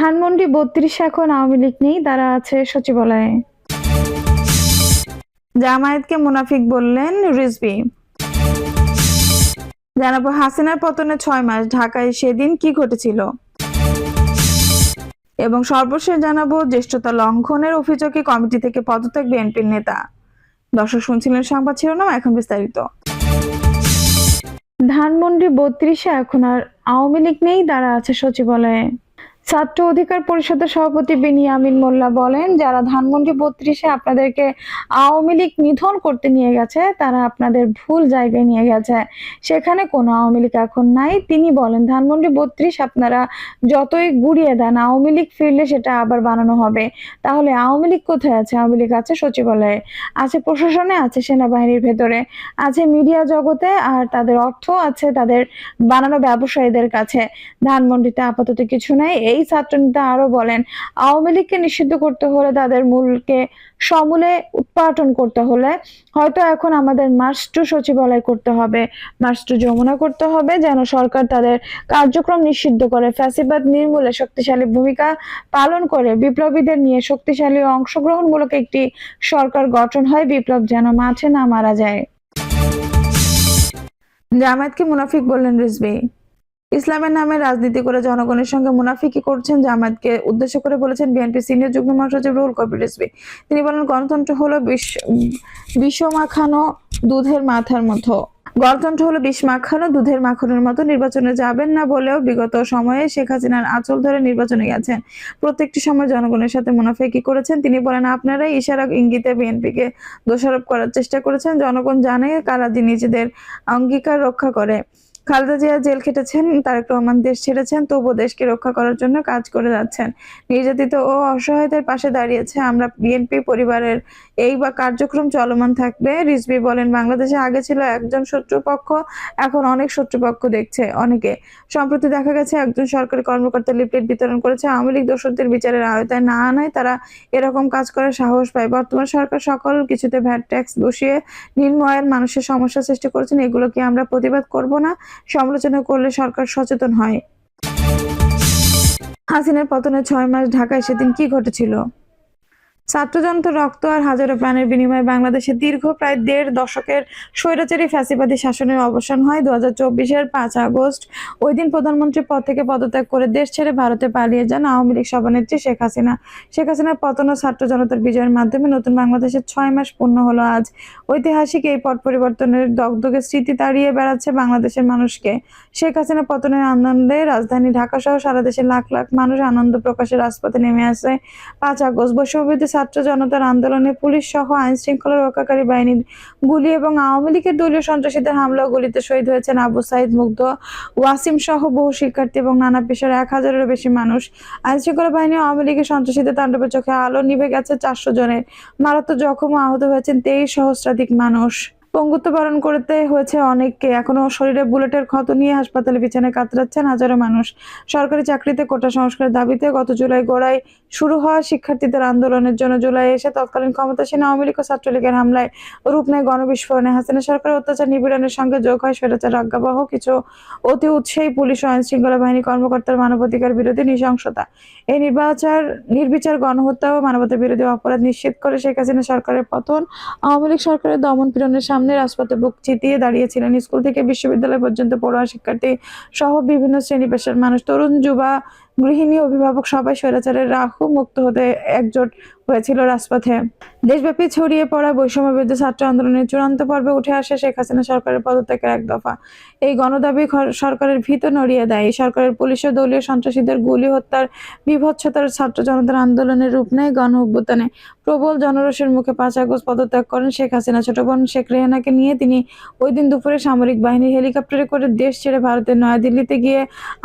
ধানমন্ডি বত্রিশ এখন আওয়ামী লীগ নেই তারা আছে সচিবালয়ে। জামায়াতকে মুনাফিক বললেন রিজভি। জানাব, হাসিনার পতনে ছয় মাস, ঢাকায় সেদিন কি ঘটেছিল? এবং সর্বশেষ জানাব, জ্যেষ্ঠতা লঙ্ঘনের অভিযোগে কমিটি থেকে পদত্যাগ বিএনপির নেতা। দর্শক শুনছিলেন সংবাদ শিরোনাম, এখন বিস্তারিত। ধানমন্ডি বত্রিশে এখন আর আওয়ামী লীগ নেই তারা আছে সচিবালয়ে। ছাত্র অধিকার পরিষদের সভাপতি বিনিয়ামিন মোল্লা বলেন, যারা ধানমন্ডি বত্রিশে আপনাদেরকে আওয়ামী লীগ নিধন করতে নিয়ে গেছে, তারা আপনাদের ভুল জায়গায় নিয়ে গেছে। সেখানে কোনো আওয়ামী লীগ এখন নাই। তিনি বলেন, ধানমন্ডি বত্রিশ আপনারা যতই গুড়িয়ে দেন, আওয়ামী লীগ ফিরলে সেটা আবার বানানো হবে। তাহলে আওয়ামী লীগ কোথায় আছে? আওয়ামী লীগ আছে সচিবালয়ে, আছে প্রশাসনে, আছে সেনাবাহিনীর ভেতরে, আছে মিডিয়া জগতে, আর তাদের অর্থ আছে তাদের বানানো ব্যবসায়ীদের কাছে। ধানমন্ডিতে আপাতত কিছু নাই। এই ছাত্রনেতা আরও বলেন, আওয়ামী লীগকে নিষিদ্ধ করতে হলে তাদের মূলকে সমূলে উৎপাটন করতে হলে হয়তো এখন আমাদের মার্চ টু সচিবালয় করতে হবে মার্চ টু যমুনা করতে হবে, যেন সরকার তাদের কার্যক্রম নিষিদ্ধ করে। ফ্যাসিবাদ নির্মূলে শক্তিশালী ভূমিকা পালন করে। বিপ্লবীদের নিয়ে শক্তিশালী অংশগ্রহণমূলক একটি সরকার গঠন হয়। বিপ্লব যেন মাঠে না মারা যায়। জামায়াতকে মুনাফিক বললেন রিজভি। ইসলামের নামে রাজনীতি করে জনগণের সঙ্গে মুনাফিকি করছেন জামায়াতকে উদ্দেশ্য করে বলেছেন বিএনপি সিনিয়র যুগ্ম মহাসচিব রুহুল কবির রিজভি। তিনি বলেন, গণতন্ত্র হলো বিষ বিষ মাখানো দুধের মাথার মতো। গণতন্ত্র হলো বিষ মাখানো দুধের মাখনের মতো। নির্বাচনে যাবেন না বলেও বিগত সময়ে শেখ হাসিনার আঁচল ধরে নির্বাচনে গেছেন। প্রত্যেকটি সময় জনগণের সাথে মুনাফেকি করেছেন। তিনি বলেন, আপনারাই ইশারা ইঙ্গিতে বিএনপিকে দোষারোপ করার চেষ্টা করেছেন। জনগণ জানে কারা নিজেদের অঙ্গীকার রক্ষা করে। খালেদা জিয়া জেল খেটেছেন, তারেক রহমান দেশ ছেড়েছেন, তবুও দেশকে রক্ষা করার জন্য কাজ করে যাচ্ছেন। নির্যাতিত ও অসহায়দের পাশে দাঁড়িয়েছে আমরা বিএনপি পরিবারের। এই বা কার্যক্রম চলমান থাকবে, রিজভি বলেন, বাংলাদেশে আগে ছিল একজন শত্রুপক্ষ এখন অনেক শত্রুপক্ষ দেখছে অনেকে। সম্প্রতি দেখা গেছে, একজন সরকারি কর্মকর্তা লিফলেট বিতরণ করেছে, আওয়ামী লীগ দোষরদের বিচারের আওতায় না আনায় তারা এরকম কাজ করার সাহস পায়। বর্তমান সরকার সকল কিছুতে ভ্যাট ট্যাক্স বসিয়ে নিম্নয়ের মানুষের সমস্যা সৃষ্টি করেছেন, এগুলো কি আমরা প্রতিবাদ করব না? সমালোচনা করলে সরকার সচেতন হয়। হাসিনার পতনের ছয় মাস ঢাকায় সেদিন কি ঘটেছিল? ছাত্রযন্ত্র রক্ত আর হাজারো প্রাণের বিনিময়ে বাংলাদেশে দীর্ঘ প্রায় দেড় দশকের স্বৈরাচারী ফ্যাসিবাদী শাসনের অবসান হয়। দু হাজার চব্বিশের পাঁচ আগস্ট ওই দিন প্রধানমন্ত্রী পদ থেকে পদত্যাগ করে দেশ ছেড়ে ভারতে পালিয়ে যান আওয়ামী লীগ সভানেত্রী শেখ হাসিনা। শেখ হাসিনার পতন ও ছাত্র জনতার বিজয়ের মাধ্যমে নতুন বাংলাদেশের ছয় মাস পূর্ণ হলো আজ। ঐতিহাসিক এই পট পরিবর্তনের দগদগে স্মৃতি তাড়িয়ে বেড়াচ্ছে বাংলাদেশের মানুষকে। শেখ হাসিনা পতনের আনন্দে রাজধানী ঢাকা সহ সারা দেশের লাখ লাখ মানুষ আনন্দ প্রকাশে রাজপথে নেমে আসে। পাঁচ আগস্ট বৈষম্যবিরোধী ছাত্র জনতার আন্দোলনে পুলিশ সহ আইন শৃঙ্খলা রক্ষাকারী বাহিনীর গুলি এবং আওয়ামী লীগের দলীয় সন্ত্রাসীদের হামলা গুলিতে শহীদ হয়েছেন আবু সাইদ মুগ্ধ, ওয়াসিম সহ বহু শিক্ষার্থী এবং নানা পেশার এক হাজারেরও বেশি মানুষ। আইন শৃঙ্খলা বাহিনী আওয়ামী লীগের সন্ত্রাসীদের তাণ্ডবের চোখে আলো নিভে গেছে চারশো জনের। মারাত্মক জখম আহত হয়েছেন তেইশ সহস্রাধিক মানুষ। পঙ্গুত্ব বরণ করতে হয়েছে অনেককে। এখনও শরীরে বুলেটের ক্ষত নিয়ে হাসপাতালে বিছানায় কাতরাচ্ছেন হাজারো মানুষ। সরকারি চাকরিতে কোটা সংস্কারের দাবিতে গত জুলাই গোড়ায় শুরু হওয়া শিক্ষার্থীদের আন্দোলনের জন্য জুলাই এসে তৎকালীন ক্ষমতাসীন আওয়ামী লীগ ও ছাত্রলীগের হামলায় রূপ নেয় গণবিস্ফোরণে। হাসিনা সরকারের অত্যাচার নিপীড়নের সঙ্গে যোগ হয় স্বৈরাচার আজ্ঞাবহ, কিছু অতি উৎসাহী পুলিশ ও আইন শৃঙ্খলা বাহিনী কর্মকর্তার মানবাধিকার বিরোধী নৃশংসতা। এই নির্বাচার নির্বিচার গণহত্যা ও মানবতা বিরোধী অপরাধ নিশ্চিত করে শেখ হাসিনা সরকারের পতন। আওয়ামী লীগ সরকারের দমন পীড়নের সামনে রাজপথে বুক চিতিয়ে দাঁড়িয়েছিলেন। স্কুল থেকে বিশ্ববিদ্যালয় পর্যন্ত পড়ুয়া শিক্ষার্থী সহ বিভিন্ন শ্রেণি পেশার মানুষ, তরুণ, যুবা গৃহিণী অভিভাবক সবাই স্বৈরাচারের রাহু মুক্ত হতে একজোট হয়েছিল রাজপথে। দেশব্যাপী ছড়িয়ে পড়া বৈষম্য বিরুদ্ধে ছাত্র আন্দোলনের চূড়ান্ত পর্বে উঠে আসে শেখ হাসিনা সরকারের পদত্যাগের এক দফা। এই গণদাবি সরকারের ভীত নড়িয়ে দেয়। এই সরকারের পুলিশ ও দলীয় সন্ত্রাসীদের গুলি, হত্যার বিভৎসতার ছাত্র জনতার আন্দোলনের রূপ নেয় গণ অভ্যুত্থানে। প্রবল জনরোষের মুখে পাঁচ আগস্ট পদত্যাগ করেন শেখ হাসিনা। ছোট বোন শেখ রেহানাকে নিয়ে তিনি ওই দিন দুপুরে সামরিক বাহিনীর হেলিকপ্টারে করে দেশ ছেড়ে ভারতের নয়াদিল্লিতে গিয়ে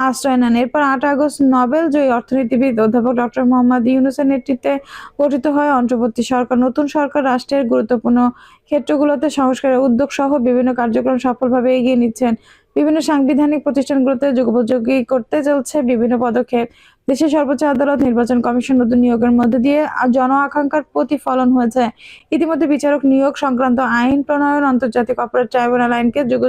আশ্রয় নেন। এরপর আট আগস্ট নোবেল জয়ী অর্থনীতিবিদ অধ্যাপক ডক্টর মোহাম্মদ ইউনুসের নেতৃত্বে গঠিত হয় অন্তর্বর্তী সরকার। নতুন সরকার রাষ্ট্রের গুরুত্বপূর্ণ ক্ষেত্রগুলোতে সংস্কারের উদ্যোগ সহ বিভিন্ন কার্যক্রম সফলভাবে এগিয়ে নিচ্ছেন। বিভিন্ন সাংবিধানিক প্রতিষ্ঠানগুলোতে যুগোপযোগী করতে চলছে বিভিন্ন পদক্ষেপ। দেশের সর্বোচ্চ আদালত নির্বাচন কমিশন নতুন নিয়োগের মধ্যে দিয়ে জন আকাঙ্ক্ষার প্রতিফলন হয়েছে। ইতিমধ্যে বিচারক নিয়োগ সংক্রান্ত আইন প্রণয়ন, আন্তর্জাতিক অপরাধ ট্রাইব্যুনাল আইনকে যুগ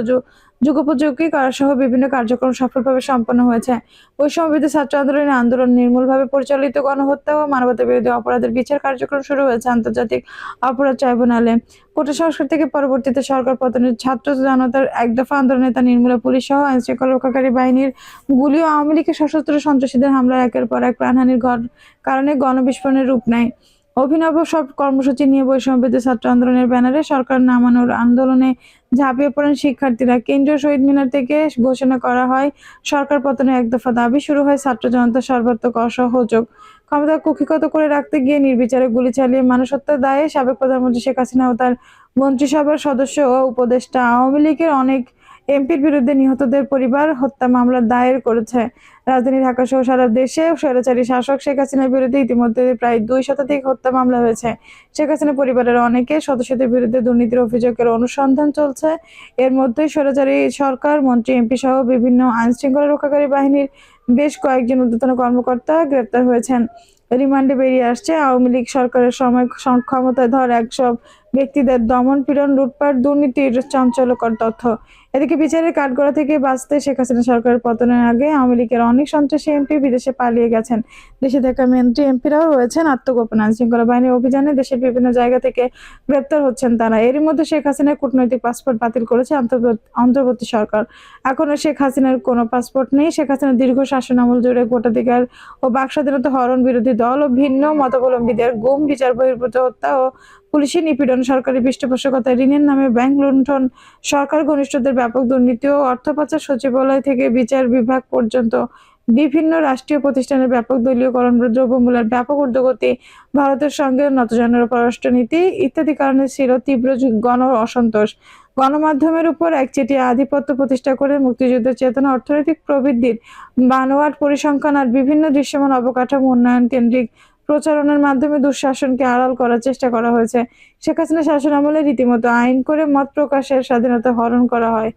যুগোপযোগী করা সহ বিভিন্ন কার্যক্রম সফলভাবে সম্পন্ন হয়েছে। ওই বৈষম্যবিধি ছাত্র আন্দোলনের আন্দোলন নির্মূলভাবে পরিচালিত গণহত্যা ও মানবতা বিরোধী অপরাধের বিচার কার্যক্রম শুরু হয়েছে আন্তর্জাতিক অপরাধ ট্রাইব্যুনালে। কোটা সংস্কার থেকে পরবর্তীতে সরকার পতনের ছাত্র জনতার এক দফা আন্দোলনে তা নির্মূলে পুলিশ সহ আইন শৃঙ্খলা রক্ষাকারী বাহিনীর গুলি ও আওয়ামী লীগের সশস্ত্র সন্ত্রাসীদের হামলার একের পর এক প্রাণহানির ঘর- কারণে গণবিস্ফোরণের রূপ নেয়। অভিনব সব কর্মসূচি নিয়ে বৈষম্যবিদ্যুৎ ছাত্র আন্দোলনের ব্যানারে সরকার নামানোর আন্দোলনে ঝাঁপিয়ে পড়েন শিক্ষার্থীরা। কেন্দ্রীয় শহীদ মিনার থেকে ঘোষণা করা হয়, সরকার পতনের এক দফা দাবি শুরু হয় ছাত্র জনতা সর্বাত্মক অসহযোগ। ক্ষমতা কুক্ষিগত করে রাখতে গিয়ে নির্বিচারে গুলি চালিয়ে মানুষ হত্যার দায়ে সাবেক প্রধানমন্ত্রী শেখ হাসিনা ও তার মন্ত্রিসভার সদস্য ও উপদেষ্টা আওয়ামী লীগের অনেক এমপির বিরুদ্ধে নিহতদের পরিবার হত্যা মামলা দায়ের করেছে। রাজধানী ঢাকা সহ সারা দেশে স্বৈরাচারী শাসক শেখ হাসিনার বিরুদ্ধে ইতিমধ্যে প্রায় দুই শতাধিক হত্যা মামলা হয়েছে। শেখ হাসিনা পরিবারের অনেকে সদস্যদের বিরুদ্ধে দুর্নীতির অভিযোগের অনুসন্ধান চলছে। এর মধ্যেই স্বৈরাচারী সরকার, মন্ত্রী এমপি সহ বিভিন্ন আইন শৃঙ্খলা রক্ষাকারী বাহিনীর বেশ কয়েকজন ঊর্ধ্বতন কর্মকর্তা গ্রেপ্তার হয়েছেন। রিমান্ডে বেরিয়ে আসছে আওয়ামী লীগ সরকারের সময় সম- ক্ষমতায় ধর একসব ব্যক্তিদের দমন পীড়ন, লুটপাট, দুর্নীতির চাঞ্চল্যকর তথ্য। এদিকে বিচারের কাঠগড়া থেকে বাঁচতে শেখ হাসিনা সরকারের পতনের আগে আওয়ামী লীগের অনেক সন্ত্রাসী এমপি বিদেশে পালিয়ে গেছেন। দেশে থাকা মন্ত্রী এমপিরাও রয়েছেন আত্মগোপন আইন শৃঙ্খলা বাহিনীর অভিযানে দেশের বিভিন্ন জায়গা থেকে গ্রেপ্তার হচ্ছেন তারা। এরই মধ্যে শেখ হাসিনার কূটনৈতিক পাসপোর্ট বাতিল করেছে অন্তর্বর্তী- সরকার। এখনও শেখ হাসিনার কোনো পাসপোর্ট নেই। শেখ হাসিনার দীর্ঘ শাসন আমল জুড়ে ভোটাধিকার ও বাক স্বাধীনতা হরণ বিরোধী দল ও ভিন্ন মতাবলম্বীদের গুম, বিচার বহির্ভূত হত্যা ও পুলিশি নিপীড়ন সরকারি পৃষ্ঠপোষকতা ঋণের নামে ব্যাংক লুণ্ঠন সরকার ঘনিষ্ঠদের ব্যাপক দুর্নীতি ও অর্থ পাচার সচিবালয় থেকে বিচার বিভাগ পর্যন্ত বিভিন্ন রাষ্ট্রীয় প্রতিষ্ঠানের ব্যাপক দলীয়করণ দ্রব্যমূল্যের ব্যাপক ঊর্ধ্বগতি ভারতের সঙ্গে নতজানের পররাষ্ট্রনীতি ইত্যাদি কারণে ছিল তীব্র গণ অসন্তোষ। গণমাধ্যমের উপর একচেটিয়া আধিপত্য প্রতিষ্ঠা করে মুক্তিযুদ্ধের চেতনা, অর্থনৈতিক প্রবৃদ্ধির বানোয়াট পরিসংখ্যান আর বিভিন্ন দৃশ্যমান অবকাঠামো উন্নয়ন কেন্দ্রিক প্রচারণার মাধ্যমে দুঃশাসনকে আড়াল করার চেষ্টা করা হয়েছে। শেখ হাসিনা শাসন আমলে রীতিমতো আইন করে মত প্রকাশের স্বাধীনতা হরণ করা হয়।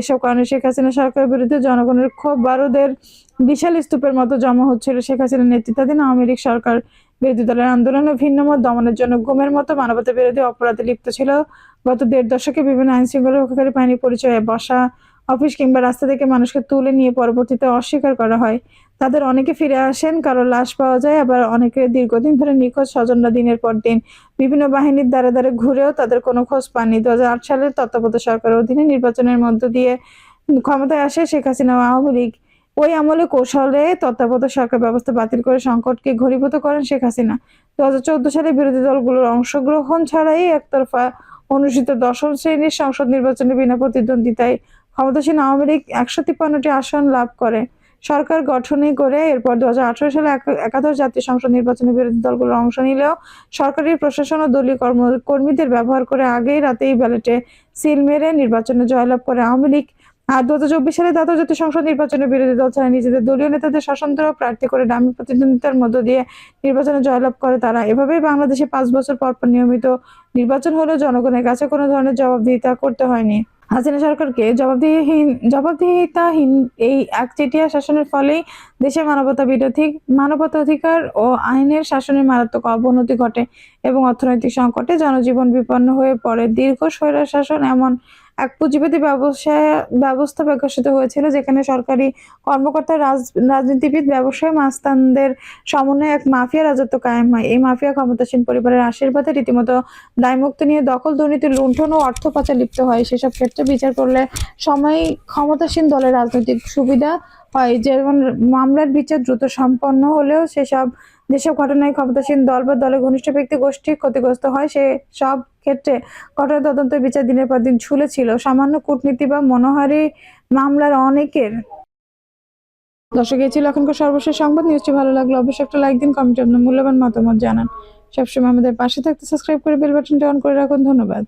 এসব কারণে শেখ হাসিনা সরকারের বিরুদ্ধে জনগণের ক্ষোভ, বারুদের বিশাল স্তূপের মতো জমা হচ্ছিল শেখ হাসিনার নেতৃত্বাধীন আওয়ামী লীগ সরকার। বিরোধী দলের আন্দোলন ও ভিন্ন মত দমনের জন্য ঘুমের মতো মানবতা বিরোধী অপরাধে লিপ্ত ছিল গত দেড় দশকে বিভিন্ন আইন শৃঙ্খলা রক্ষাকারী বাহিনীর পরিচয়ে বসা অফিস কিংবা রাস্তা থেকে মানুষকে তুলে নিয়ে পরবর্তীতে অস্বীকার করা হয়। তাদের অনেকে ফিরে আসেন, কারও লাশ পাওয়া যায়, আবার অনেকে দীর্ঘদিন ধরে নিখোঁজ, স্বজনরা দিনের পর দিন বিভিন্ন বাহিনীর দ্বারা দ্বারে ঘুরেও তাদের কোনো খোঁজ পাননি। দু সালের তত্ত্বাবধায়ক সরকারের অধীনে নির্বাচনের মধ্য দিয়ে ক্ষমতায় আসে শেখ হাসিনা আওয়ামী লীগ। ওই আমলে কৌশলে তত্ত্বাবধায়ক সরকার ব্যবস্থা বাতিল করে সংকটকে ঘনীভূত করেন শেখ হাসিনা। দু হাজার চোদ্দ সালে বিরোধী দলগুলোর অংশগ্রহণ ছাড়াই একতরফা অনুষ্ঠিত দশম শ্রেণির সংসদ নির্বাচনে বিনা প্রতিদ্বন্দ্বিতায় ক্ষমতাসীন আওয়ামী লীগ একশো তিপ্পান্নটি আসন লাভ করে। সরকার গঠনই করে এরপর দু হাজার আঠারো সালে একাদশ জাতীয় সংসদ নির্বাচনে বিরোধী দলগুলোর অংশ নিলেও সরকারি প্রশাসন ও দলীয় কর্ম কর্মীদের ব্যবহার করে আগেই রাতেই ব্যালটে সিল মেরে নির্বাচনে জয়লাভ করে আওয়ামী লীগ। আর দু হাজার চব্বিশ সালে দ্বাদশ জাতীয় সংসদ নির্বাচনে বিরোধী দল ছাড়া নিজেদের দলীয় নেতাদের স্বতন্ত্র প্রার্থী করে ডামি প্রতিদ্বন্দ্বিতার মধ্য দিয়ে নির্বাচনে জয়লাভ করে তারা। এভাবেই বাংলাদেশে পাঁচ বছর পর পর নিয়মিত নির্বাচন হলেও জনগণের কাছে কোনো ধরনের জবাবদিহিতা করতে হয়নি। হাসিনা সরকারকে জবাবদিহীন জবাবদিহিতাহীন এই একচেটিয়া শাসনের ফলেই দেশে মানবতা বিরোধী মানবতা অধিকার ও আইনের শাসনের মারাত্মক অবনতি ঘটে এবং অর্থনৈতিক সংকটে জনজীবন বিপন্ন হয়ে পড়ে দীর্ঘ স্বৈরাশাসন শাসন এমন এক পুঁজিবাদী ব্যবসা, ব্যবস্থা বিকশিত হয়েছিল যেখানে সরকারি কর্মকর্তা রাজনীতিবিদ, ব্যবসায়ী, মাস্তানদের সমন্বয়ে এক মাফিয়া রাজত্ব কায়েম হয়। এই মাফিয়া ক্ষমতাসীন পরিবারের আশীর্বাদে রীতিমতো দায়মুক্ত নিয়ে দখল দুর্নীতি লুণ্ঠন ও অর্থ পাচার লিপ্ত হয়। সেসব ক্ষেত্রে বিচার করলে সময় ক্ষমতাসীন দলের রাজনৈতিক সুবিধা হয়। যেমন মামলার বিচার দ্রুত সম্পন্ন হলেও সেসব যেসব ঘটনায় ক্ষমতাসীন দল বা দলের ঘনিষ্ঠ ব্যক্তি গোষ্ঠী ক্ষতিগ্রস্ত হয়, সে সব ক্ষেত্রে ঘটনা তদন্ত বিচার দিনের পর দিন ঝুলেছিল। সামান্য কূটনীতি বা মনোহারী মামলার অনেকের দর্শক, এই ছিল এখনকার সর্বশেষ সংবাদ। নিউজটি ভালো লাগল অবশ্যই একটা লাইক দিন, কমেন্টে আপনার মূল্যবান মতামত জানান। সবসময় আমাদের পাশে থাকতে সাবস্ক্রাইব করে বেল বাটনটা অন করে রাখুন। ধন্যবাদ।